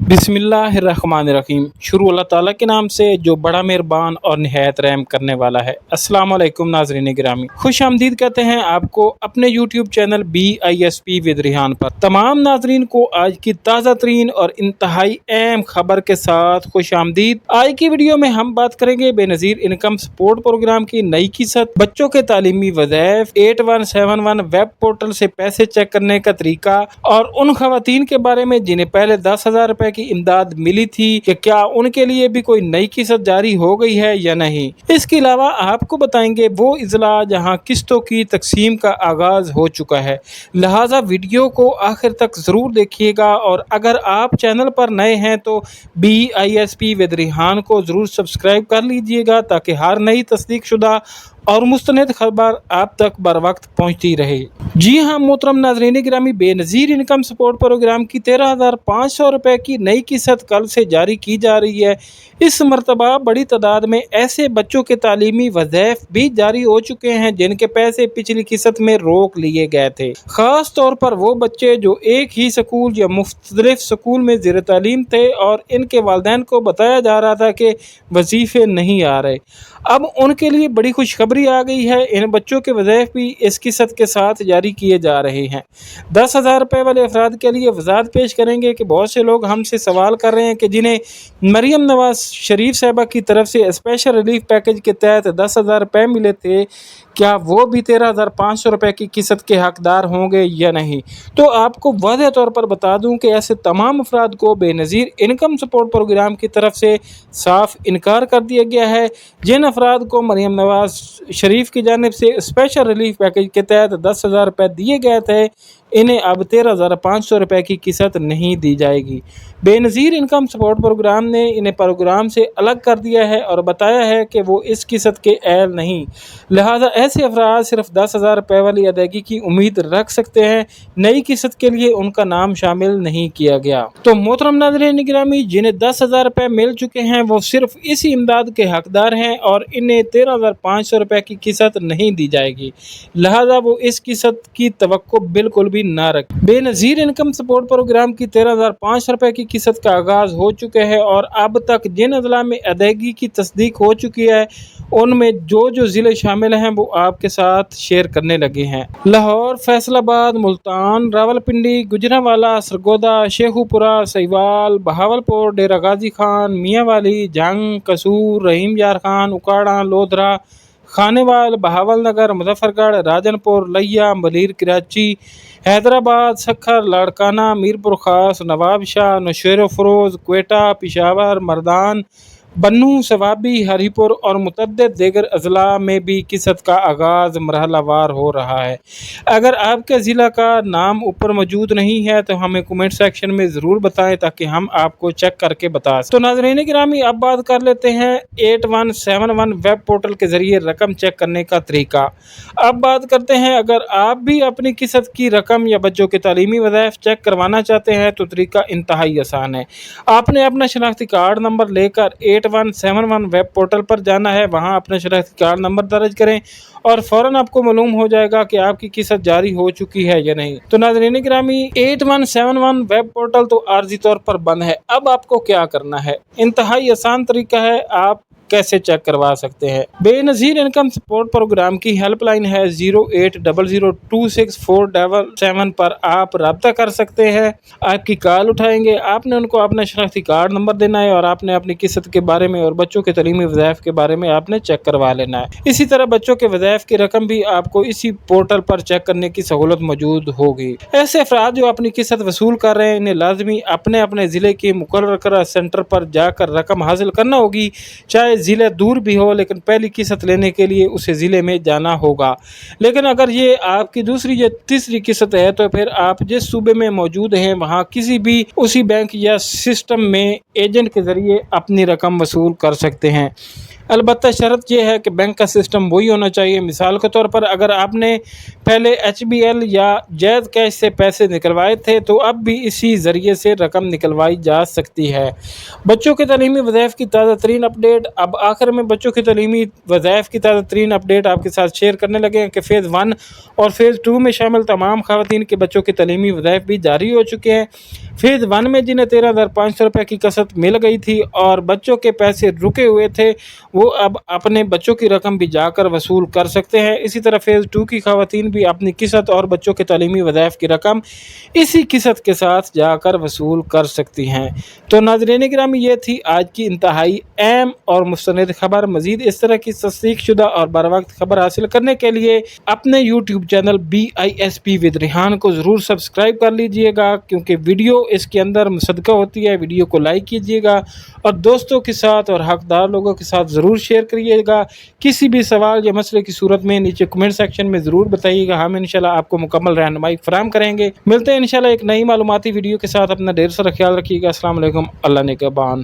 بسم اللہ الرحمن الرحیم۔ شروع اللہ تعالیٰ کے نام سے جو بڑا مہربان اور نہایت رحم کرنے والا ہے۔ السلام علیکم ناظرین گرامی۔ خوش آمدید کہتے ہیں آپ کو اپنے YouTube channel B I S P with Rehan پر۔ تمام ناظرین کو آج کی تازہ ترین اور انتہائی اہم خبر کے ساتھ خوش آمدید۔ آج کی ویڈیو میں ہم بات کریں گے بے نظیر انکم سپورٹ پروگرام کی نئی قسط بچوں کے تعلیمی وظائف eight one seven one web portal سے پیسے چیک کرنے کا طریقہ اور ان خواتین کے بارے میں جنہیں پہلے دس ہزار روپے روپے کی امداد ملی تھی کہ کیا ان کے لیے بھی کوئی نئی قسط جاری ہو گئی ہے یا نہیں۔ اس کے علاوہ آپ کو بتائیں گے وہ اضلاع جہاں قسطوں کی تقسیم کا آغاز ہو چکا ہے۔ لہٰذا ویڈیو کو آخر تک ضرور دیکھیے گا اور اگر آپ چینل پر نئے ہیں تو بی آئی ایس پی ودریحان کو ضرور سبسکرائب کر لیجیے گا تاکہ ہر نئی تصدیق شدہ اور مستند خبر آپ تک بر وقت پہنچتی رہے۔ جی ہاں محترم ناظرین گرامی، بے نظیر انکم سپورٹ پروگرام کی تیرہ ہزار پانچ سو روپے کی نئی قسط کل سے جاری کی جا رہی ہے۔ اس مرتبہ بڑی تعداد میں ایسے بچوں کے تعلیمی وظائف بھی جاری ہو چکے ہیں جن کے پیسے پچھلی قسط میں روک لیے گئے تھے۔ خاص طور پر وہ بچے جو ایک ہی سکول یا مختلف سکول میں زیر تعلیم تھے اور ان کے والدین کو بتایا جا رہا تھا کہ وظیفے نہیں آ رہے۔ اب ان کے لیے بڑی خوشخبری آ گئی ہے، ان بچوں کے وظائف بھی اس قسط کے ساتھ جاری کیے جا رہے ہیں۔ دس ہزار روپے والے افراد کے لیے وضاحت پیش کریں گے کہ بہت سے لوگ ہم سے سوال کر رہے ہیں کہ جنہیں مریم نواز شریف صاحبہ کی طرف سے اسپیشل ریلیف پیکج کے تحت دس ہزار روپے ملے تھے، کیا وہ بھی تیرہ ہزار پانچ سو روپے کی قسط کے حقدار ہوں گے یا نہیں؟ تو آپ کو واضح طور پر بتا دوں کہ ایسے تمام افراد کو بے نظیر انکم سپورٹ پروگرام کی طرف سے صاف انکار کر دیا گیا ہے۔ جن افراد کو مریم نواز شریف کی جانب سے اسپیشل ریلیف پیکج کے تحت دس ہزار روپے دیے گئے تھے۔ انہیں اب تیرہ ہزار پانچ سو روپے کی قسط نہیں دی جائے گی۔ بے نظیر انکم سپورٹ پروگرام نے انہیں پروگرام سے الگ کر دیا ہے اور بتایا ہے کہ وہ اس قسط کے اہل نہیں۔ لہٰذا ایسے افراد صرف دس ہزار روپے والی ادائیگی کی امید رکھ سکتے ہیں۔ نئی قسط کے لیے ان کا نام شامل نہیں کیا گیا۔ تو محترم ناظرین گرامی جنہیں دس ہزار روپے مل چکے ہیں، وہ صرف اسی امداد کے حقدار ہیں اور انہیں تیرہ ہزار پانچ سو روپے روپے کی قسط نہیں دی جائے گی۔ لہٰذا وہ اس قسط کی توقع بالکل بھی نہ رکھ بے نظیر انکم سپورٹ پروگرام کی تیرہ ہزار پانچ روپے کی قسط کا آغاز ہو چکے ہیں اور اب تک جن اضلاع میں ادائیگی کی تصدیق ہو چکی ہے، ان میں جو جو ضلع شامل ہیں وہ آپ کے ساتھ شیئر کرنے لگے ہیں۔ لاہور، فیصل آباد، ملتان راول پنڈی گجرا والا سرگودا شیخو پورہ سیوال بہاول پور ڈیرہ غازی خان، میاں والی، جنگ، قصور، رحیم یار خان، اکاڑا، لودھرا خانے وال بہاول نگر مظفر گڑھ راجن پور لیا ملیر، کراچی، حیدرآباد، سکھر لاڑکانہ میرپور خاص، نواب شاہ نشیر فروز، کوئٹہ، پشاور، مردان بنو ثوابی ہری پور اور متعدد دیگر اضلاع میں بھی قسط کا آغاز مرحلہ وار ہو رہا ہے۔ اگر آپ کے ضلع کا نام اوپر موجود نہیں ہے تو ہمیں کومنٹ سیکشن میں ضرور بتائیں تاکہ ہم آپ کو چیک کر کے بتا سکیں۔ تو ناظرین گرامی، اب بات کر لیتے ہیں eight one seven one web portal کے ذریعے رقم چیک کرنے کا طریقہ۔ اب بات کرتے ہیں، اگر آپ بھی اپنی قسط کی رقم یا بچوں کے تعلیمی وظائف چیک کروانا چاہتے ہیں تو طریقہ انتہائی آسان ہے۔ آپ نے اپنا شناختی کارڈ نمبر لے کر eight one seven one web portal پر جانا ہے۔ وہاں اپنے شناختی کارڈ نمبر درج کریں اور فوراً آپ کو معلوم ہو جائے گا کہ آپ کی قسط جاری ہو چکی ہے یا نہیں۔ تو ناظرین گرامی eight one seven one web portal تو عارضی طور پر بند ہے۔ اب آپ کو کیا کرنا ہے؟ انتہائی آسان طریقہ ہے۔ آپ کیسے چیک کروا سکتے ہیں؟ Benazir income support programme کی ہیلپ لائن ہے zero eight double zero two six four double seven پر آپ رابطہ کر سکتے ہیں۔ آپ کی کال اٹھائیں گے۔ آپ نے ان کو اپنا شناختی کارڈ نمبر دینا ہے اور آپ نے اپنی قسط کے بارے میں اور بچوں کے تعلیمی وظائف کے بارے میں آپ نے چیک کروا لینا ہے۔ اسی طرح بچوں کے وظائف کی رقم بھی آپ کو اسی پورٹل پر چیک کرنے کی سہولت موجود ہوگی۔ ایسے افراد جو اپنی قسط وصول کر رہے ہیں، انہیں لازمی اپنے اپنے ضلع کے مقرر کردہ سینٹر پر جا کر رقم حاصل کرنا ہوگی۔ چاہے ضلع دور بھی ہو، لیکن پہلی قسط لینے کے لیے اسے ضلع میں جانا ہوگا۔ لیکن اگر یہ آپ کی دوسری یا تیسری قسط ہے، تو پھر آپ جس صوبے میں موجود ہیں، وہاں کسی بھی اسی بینک یا سسٹم میں ایجنٹ کے ذریعے اپنی رقم وصول کر سکتے ہیں۔ البتہ شرط یہ ہے کہ بینک کا سسٹم وہی ہونا چاہیے۔ مثال کے طور پر اگر آپ نے پہلے ایچ بی ایل یا جیز کیش سے پیسے نکلوائے تھے تو اب بھی اسی ذریعے سے رقم نکلوائی جا سکتی ہے۔ بچوں کے تعلیمی وظائف کی تازہ ترین اپڈیٹ۔ اب آخر میں بچوں کی تعلیمی وظائف کی تازہ ترین اپڈیٹ آپ کے ساتھ شیئر کرنے لگے ہیں کہ فیز ون اور فیز ٹو میں شامل تمام خواتین کے بچوں کے تعلیمی وظائف بھی جاری ہو چکے ہیں۔ فیز ون میں جنہیں تیرہ ہزار پانچ سو روپے کی کثرت مل گئی تھی اور بچوں کے پیسے رکے ہوئے تھے، وہ اب اپنے بچوں کی رقم بھی جا کر وصول کر سکتے ہیں۔ اسی طرح فیز ٹو کی خواتین بھی اپنی قسط اور بچوں کے تعلیمی وظائف کی رقم اسی قسط کے ساتھ جا کر وصول کر سکتی ہیں۔ تو ناظرین گرامی، یہ تھی آج کی انتہائی اہم اور مستند خبر۔ مزید اس طرح کی تصدیق شدہ اور بر وقت خبر حاصل کرنے کے لیے اپنے YouTube channel B I S P with Rehan کو ضرور سبسکرائب کر لیجیے گا، کیونکہ ویڈیو اس کے اندر صدقہ ہوتی ہے، ویڈیو کو لائک کیجیے گا اور دوستوں کے ساتھ اور حقدار لوگوں کے ساتھ ضرور شیئر کریے گا۔ کسی بھی سوال یا مسئلے کی صورت میں نیچے کمنٹ سیکشن میں ضرور بتائیے گا۔ ہم انشاءاللہ آپ کو مکمل رہنمائی فراہم کریں گے۔ ملتے ہیں انشاءاللہ ایک نئی معلوماتی ویڈیو کے ساتھ۔ اپنا ڈھیر سارا خیال رکھیے گا۔ السلام علیکم۔ اللہ نگہبان